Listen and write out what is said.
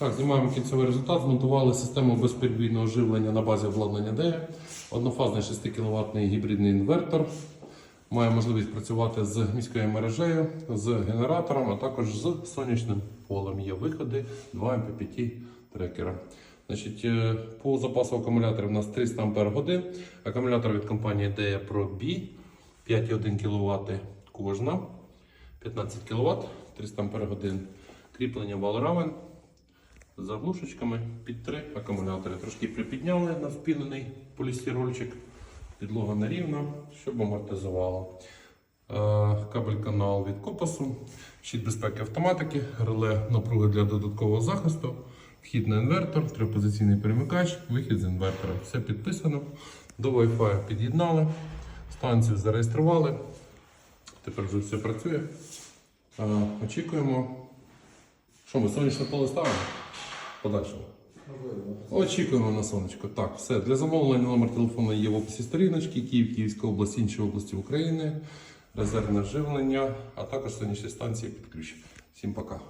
Так, знімаємо кінцевий результат. Змонтували систему безперебійного живлення на базі обладнання DE. Однофазний 6 кВт гібридний інвертор. Має можливість працювати з міською мережею, з генератором, а також з сонячним полем. Є виходи 2 MPPT трекера. Значить, е, по запасу акумуляторів у нас 300 Ах. Акумулятор від компанії DE Pro B 5,1 кВт кожна. 15 кВт, 300 Ах. Кріплення вал з заглушечками під три акумулятори. Трошки припідняли на впінений полістирольчик, підлога нерівна, щоб амортизувало. Е, Кабель канал від копасу, щит безпеки автоматики, реле напруги для додаткового захисту, вхід на інвертор, трьохпозиційний перемикач, вихід з інвертора. Все підписано. До Wi-Fi під'єднали, станцію зареєстрували. Тепер вже все працює. Е, Очікуємо. Що ми сонячне поле ставимо? Подальшому. Очікуємо на сонечко. Так, все. Для замовлення номер телефону є в описі сторіночки. Київ, Київська область, інші області України, резервне живлення, а також сонячні станції під ключ. Всім пока.